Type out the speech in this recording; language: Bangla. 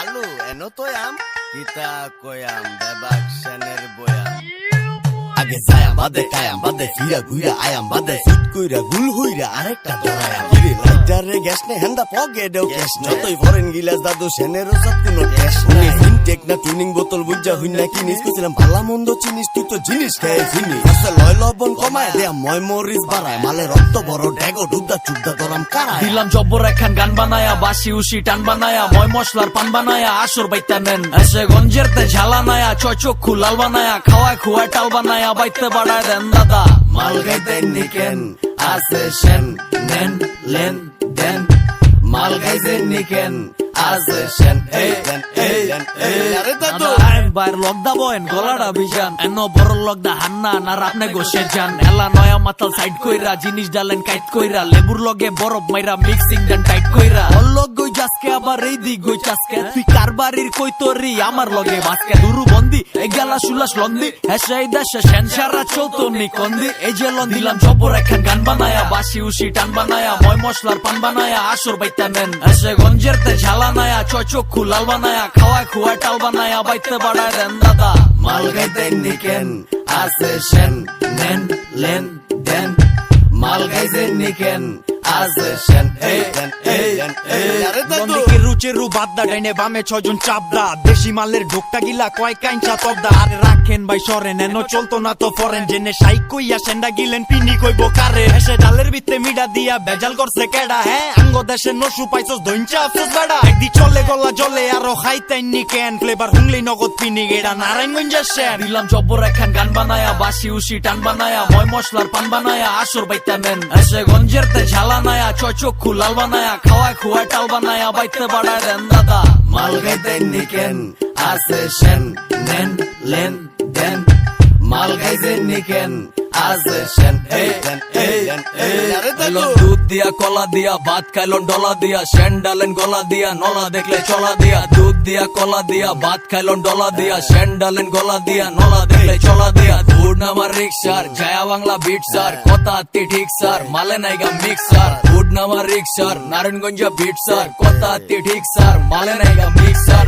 এনো তো আম কিতা কয়াম বেবাক সেনের বয়াম আগে যায়াম বাদে কায়াম বাদে ফিরা ঘুরা আয়াম বাদে ফিট কইরা গুল হইরা আরেকটা ধরায়াম কিরে লাইটারে গ্যাস নে হেন্দা পগে দেও গ্যাস যতই ফরেন গিলাস দাদু সেনের সব কোনো গ্যাস নাই। ইনটেক না টুনিং বোতল বুঝা হইন না কিনিস কইছিলাম ভালা মন্দ চিনিস তুই তো জিনিস খেয়ে চিনিস আসলে লয় লবণ কমায় দেয়া ময় মরিস বাড়ায় মালে রক্ত বড় ডেগো ডুবদা চুবদা দরাম কারায় দিলাম জব্বর একখান গান বানায়া বাসি উসি টান বানায়া ময় মশলার পান বানায়া আসর বাইতা নেন। এসে গঞ্জের তে ঝালা নায়া ছয় চক্ষু লাল বানায়া খাওয়ায় খুয়ায় টাল বানায়া বাইতে বাড়ায় দেন দাদা। মাল গাইতে নিকেন আসে সেন নেন লেন। দেন মাল হান্না না আপনি গোসে যান। এলা নয়া মাতাল সাইড কইরা জিনিস ডালেন কাইট কইরা। লেবুর লগে বরফ মাইরা মিক্সিং দেন টাইট কইরা। অল্লগ গই আবার এই দি গই চাসকে। তুই কারবারির কই তোরি আমার লগে বাসকে। দুরু বন্দি এগালা সুলাস লন্দি। হেসে এই দেশে সেনসারা চলতো নি কন্দি। এই যে লন দিলাম জবর একখান গান বানায়া বাসি উসি টান বানায়া, ময় মশলার পান বানায়া, আসর বাইতা নেন। এসে গঞ্জের তে ঝালা নায়া, ছয় চক্ষু লাল বানায়া, খাওয়ায় খুয়ায় টাল বানায়া, বাইতে বাড়ায় দেন দাদা। মাল গাইতে নিকেন, আসে সেন, নেন, লেন, দেন। মাল গাইতে নিকেন আসে সেন এই এই এই আরে দাদু। বন্দিকে রুচে রু বাদ্দা ডাইনে বামে ছজন চাপদা। দেশি মালের ঢোকটা গিলা কয় কাইঞ্চা তবদা। আরে রাখেন ভাই, সরেন, এনো চলতো না তো ফরেন। জেনে সাইক কইয়া সেন্ডা গিলেন, পিনি কইব কারে। এসে ডালের ভিতরে মিডা দিয়া বেজাল করছে কেডা হ্যাঁ? আঙ্গ দেশে নসু পাইছস দইঞ্চা আফসোস বেডা। একদি চলে গলা জলে, আরও খাইতাইনি কেন? ফ্লেভার হুংলি নগদ পিনি গেডা, নারায়ণগঞ্জের শেন দিলাম জব্বর একখান গান বানায়া, বাসি উসি টান বানায়া, ময় মশলার পান বানায়া, আসর বাইতা নেন। এসে গঞ্জের তে ঝালা নায়া, ছয় চক্ষু লাল বানায়া, খাওয়ায় খুয়ায় টাল বানায়া, বাইতে বাড়ায়। দেন দাদা মাল গাইতে নিকেন আসে সেন নেন লেন দেন মাল গাইতে নিকেন সেন এই দুধ দিয়া কলা দিয়া ভাত খাইলন ডলা দিয়া স্যান্ডালেন গলা দিয়া নলা দেখলে চলা দিয়া। দুধ দিয়া কলা দিয়া ভাত খাইলন ডলা দিয়া স্যান্ডালেন গলা দিয়া নলা দেখলে চলা দিয়া। ধুর নামার রিক্সার জয়া বাংলা বিট স্যার কথা আত্মি ঠিক স্যার মালে নাইগা মিক্সার ধুর নামার রিক্সার নারায়ণগঞ্জ বিট স্যার কথা আত্মি ঠিক স্যার মালে নাইগা মিক্সার